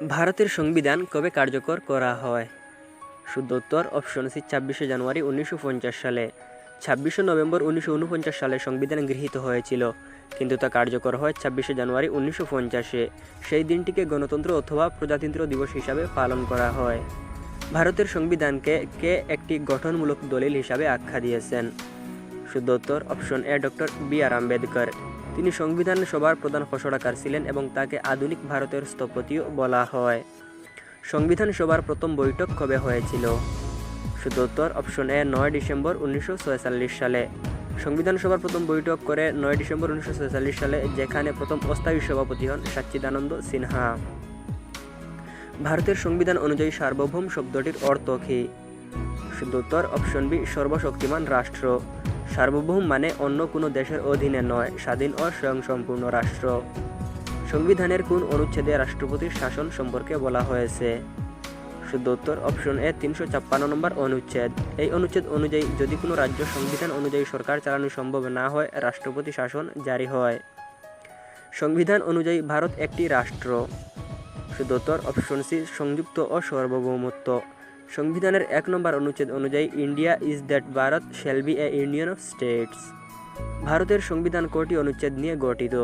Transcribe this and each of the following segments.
ভারতের সংবিধান কবে কার্যকর করা হয়? শুদ্ধ উত্তর অপশন সি ছাব্বিশে জানুয়ারি উনিশশো পঞ্চাশ সালে। ছাব্বিশে নভেম্বর উনিশশো উনপঞ্চাশ সালে সংবিধান গৃহীত হয়েছিল, কিন্তু তা কার্যকর হয় ছাব্বিশে জানুয়ারি উনিশশো পঞ্চাশে। সেই দিনটিকে গণতন্ত্র অথবা প্রজাতন্ত্র দিবস হিসাবে পালন করা হয়। ভারতের সংবিধানকে কে একটি গঠনমূলক দলিল হিসাবে আখ্যা দিয়েছেন? শুদ্ধ উত্তর option A doctor B R Ambedkar. তিনি সংবিধান সভার প্রধান খসড়াকার ছিলেন এবং তাকে আধুনিক ভারতের স্থপতিও বলা হয়। সংবিধান সভার প্রথম বৈঠক কবে হয়েছিল? শুদ্ধ উত্তর, অপশন এ, নয় ডিসেম্বর উনিশশো সালে। সংবিধান সভার প্রথম বৈঠক করে নয় ডিসেম্বর উনিশশো সালে, যেখানে প্রথম অস্থায়ী সভাপতি হন সচ্চিদানন্দ সিনহা। ভারতের সংবিধান অনুযায়ী সার্বভৌম শব্দটির অর্থ কী? শুদ্ধ উত্তর, অপশন বি, সর্বশক্তিমান রাষ্ট্র। সার্বভৌম মানে অন্য কোনো দেশের অধীনে নয়, স্বাধীন ও স্বয়ংসম্পূর্ণ রাষ্ট্র। সংবিধানের কোন অনুচ্ছেদে রাষ্ট্রপতির শাসন সম্পর্কে বলা হয়েছে? শুদ্ধ উত্তর, অপশন এ, তিনশো ছাপ্পান্ন নম্বর অনুচ্ছেদ। এই অনুচ্ছেদ অনুযায়ী যদি কোনো রাজ্য সংবিধান অনুযায়ী সরকার চালানো সম্ভব না হয়, রাষ্ট্রপতি শাসন জারি হয়। সংবিধান অনুযায়ী ভারত একটি রাষ্ট্র। শুদ্ধ উত্তর, অপশন সি, সংযুক্ত ও সার্বভৌমত্ব। সংবিধানের এক নম্বর অনুচ্ছেদ অনুযায়ী India is that Bharat shall be a union of states. ভারতের সংবিধান কটি অনুচ্ছেদ নিয়ে গঠিত।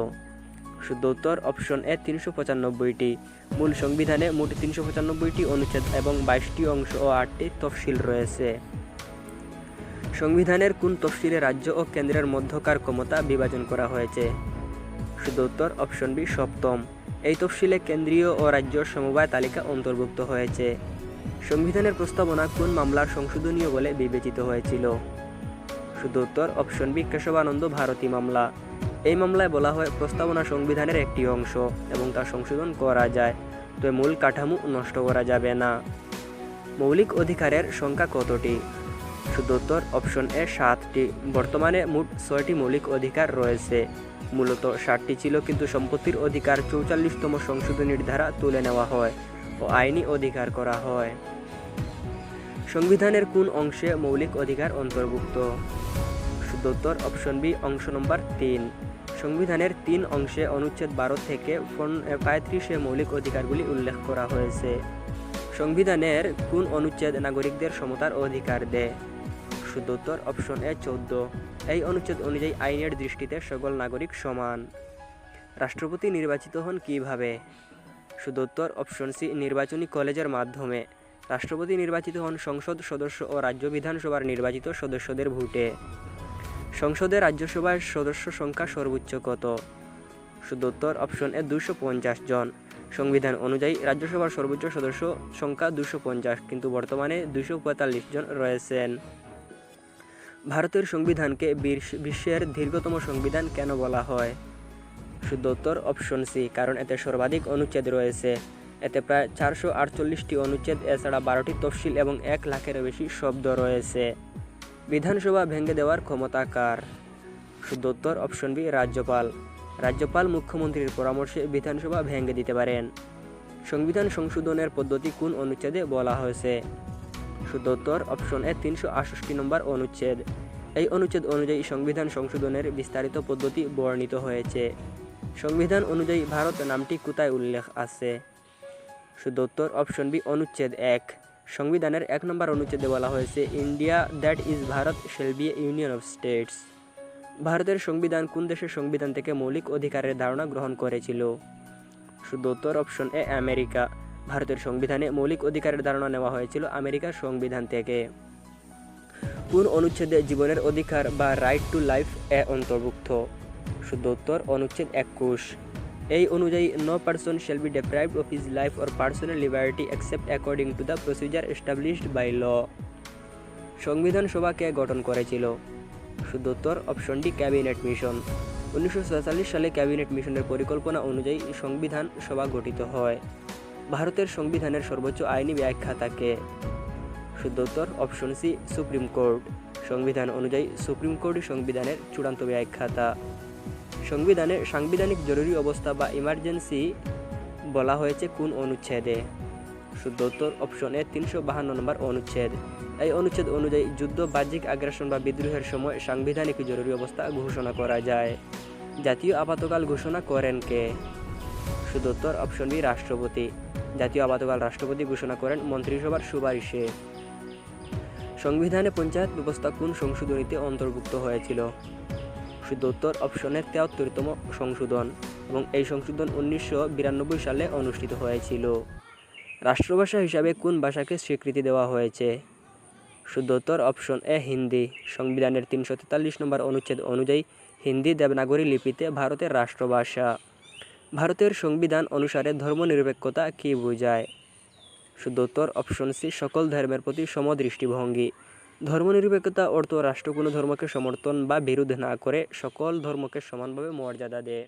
শুদ্ধ উত্তর অপশন এ তিনশো পঁচানব্বইটি। মূল সংবিধানে মোট তিনশো পঁচানব্বইটি অনুচ্ছেদ এবং বাইশটি অংশ ও আটটি তফসিল রয়েছে। সংবিধানের কোন তফসিলে রাজ্য ও কেন্দ্রের মধ্যকার ক্ষমতা বিভাজন করা হয়েছে? শুদ্ধ উত্তর অপশন বি সপ্তম। এই তফসিলে কেন্দ্রীয় ও রাজ্য সমবায় তালিকা অন্তর্ভুক্ত হয়েছে। সংবিধানের প্রস্তাবনা কোন মামলার সংশোধনীয় বলে বিবেচিত হয়েছিল? শুদ্ধ উত্তর, অপশন বি, কেশবানন্দ ভারতী মামলা। এই মামলায় বলা হয়, প্রস্তাবনা সংবিধানের একটি অংশ এবং তা সংশোধন করা যায়, তবে মূল কাঠামো নষ্ট করা যাবে না। মৌলিক অধিকারের সংখ্যা কতটি? শুদ্ধ উত্তর, অপশন এ, সাতটি। বর্তমানে মোট ছয়টি মৌলিক অধিকার রয়েছে। মূলত ষাটটি ছিল কিন্তু সম্পত্তির অধিকার চৌচল্লিশতম সংশোধনীর দ্বারা তুলে নেওয়া হয় ও আইনি অধিকার করা হয়। সংবিধানের কোন অংশে মৌলিক অধিকার অন্তর্ভুক্ত? শুদ্ধ উত্তর অপশন বি, অংশ নম্বর তিন। সংবিধানের তিন অংশে অনুচ্ছেদ বারো থেকে পঁয়ত্রিশে মৌলিক অধিকারগুলি উল্লেখ করা হয়েছে। সংবিধানের কোন অনুচ্ছেদ নাগরিকদের সমতার অধিকার দেয়? শুদ্ধ উত্তর অপশন এ চৌদ্দ। এই অনুচ্ছেদ অনুযায়ী আইনের দৃষ্টিতে সকল নাগরিক সমান। রাষ্ট্রপতি নির্বাচিত হন কীভাবে? শুদ্ধ উত্তর অপশন সি নির্বাচনী কলেজের মাধ্যমে। রাষ্ট্রপতি নির্বাচিত হন সংসদ সদস্য ও রাজ্য বিধানসভার নির্বাচিত সদস্যদের ভোটে। সংসদে রাজ্যসভার সদস্য সংখ্যা সর্বোচ্চ কত? উত্তর অপশন এ দুশো পঞ্চাশ জন। সংবিধান অনুযায়ী রাজ্যসভার সর্বোচ্চ সদস্য সংখ্যা দুশো পঞ্চাশ, কিন্তু বর্তমানে দুশো পঁয়তাল্লিশ জন রয়েছেন। ভারতের সংবিধানকে বিশ- বিশ্বের দীর্ঘতম সংবিধান কেন বলা হয়? শুদ্ধ উত্তর অপশন সি কারণ এতে সর্বাধিক অনুচ্ছেদ রয়েছে। এতে প্রায় চারশো আটচল্লিশটি অনুচ্ছেদ, এছাড়া বারোটি তফসিল এবং এক লাখেরও বেশি শব্দ রয়েছে। বিধানসভা ভেঙে দেওয়ার ক্ষমতা কার? শুদ্ধ উত্তর অপশন বি রাজ্যপাল। রাজ্যপাল মুখ্যমন্ত্রীর পরামর্শে বিধানসভা ভেঙে দিতে পারেন। সংবিধান সংশোধনের পদ্ধতি কোন অনুচ্ছেদে বলা হয়েছে? শুদ্ধ উত্তর অপশন এ তিনশো আষষ্টি নম্বর অনুচ্ছেদ। এই অনুচ্ছেদ অনুযায়ী সংবিধান সংশোধনের বিস্তারিত পদ্ধতি বর্ণিত হয়েছে। সংবিধান অনুযায়ী ভারত নামটি কোথায় উল্লেখ আছে? শুদ্ধ উত্তর অপশন বি অনুচ্ছেদ এক। সংবিধানের এক নম্বর অনুচ্ছেদে বলা হয়েছে, India, that is Bharat, shall be union of states. ভারতের সংবিধান কোন দেশের সংবিধান থেকে মৌলিক অধিকারের ধারণা গ্রহণ করেছিল? শুদ্ধ উত্তর অপশন এ আমেরিকা। ভারতের সংবিধানে মৌলিক অধিকারের ধারণা নেওয়া হয়েছিল আমেরিকার সংবিধান থেকে। কোন অনুচ্ছেদে জীবনের অধিকার বা রাইট টু লাইফ এ অন্তর্ভুক্ত? শুদ্ধ উত্তর, অনুচ্ছেদ একুশ। এই অনুযায়ী no person shall be deprived of his life or personal liberty except according to the procedure established by law. সংবিধান সভা কে গঠন করেছিল? শুদ্ধ উত্তর অপশন ডি ক্যাবিনেট মিশন উনিশশো সাতচল্লিশ সালে ক্যাবিনেট মিশনের পরিকল্পনা অনুযায়ী, সংবিধান সভা গঠিত হয়। ভারতের সংবিধানের সর্বোচ্চ আইনি ব্যাখ্যা থাকে শুদ্ধ উত্তর অপশন সি সুপ্রিম কোর্ট সংবিধান অনুযায়ী সুপ্রিম কোর্ট সংবিধানের চূড়ান্ত ব্যাখ্যাতা সংবিধানে সাংবিধানিক জরুরি অবস্থা বা ইমার্জেন্সি বলা হয়েছে কোন অনুচ্ছেদে? শুদ্ধ উত্তর অপশন এ তিনশো বাহান্ন নম্বর অনুচ্ছেদ। এই অনুচ্ছেদ অনুযায়ী যুদ্ধ, বাহ্যিক আগ্রাসন বা বিদ্রোহের সময় সাংবিধানিক জরুরি অবস্থা ঘোষণা করা যায়। জাতীয় আপাতকাল ঘোষণা করেন কে? শুদ্ধ উত্তর অপশন বি রাষ্ট্রপতি। জাতীয় আপাতকাল রাষ্ট্রপতি ঘোষণা করেন মন্ত্রিসভার সুপারিশে। সংবিধানে পঞ্চায়েত ব্যবস্থা কোন সংশোধনীতে অন্তর্ভুক্ত হয়েছিল? শুদ্ধ উত্তর অপশনের তেহাত্তরতম সংশোধন এবং এই সংশোধন উনিশশো বিরানব্বই সালে অনুষ্ঠিত হয়েছিল। রাষ্ট্রভাষা হিসাবে কোন ভাষাকে স্বীকৃতি দেওয়া হয়েছে? শুদ্ধ উত্তর অপশন এ হিন্দি। সংবিধানের তিনশো তেতাল্লিশ নম্বর অনুচ্ছেদ অনুযায়ী হিন্দি দেবনাগরী লিপিতে ভারতের রাষ্ট্রভাষা। ভারতের সংবিধান অনুসারে ধর্মনিরপেক্ষতা কী বোঝায়? শুদ্ধ উত্তর অপশন সি সকল ধর্মের প্রতি সমদৃষ্টিভঙ্গি। ধর্মনিরপেক্ষতা অর্থ রাষ্ট্র কোনো ধর্মকে সমর্থন বা বিরোধ না করে সকল ধর্মকে সমানভাবে মর্যাদা দেয়।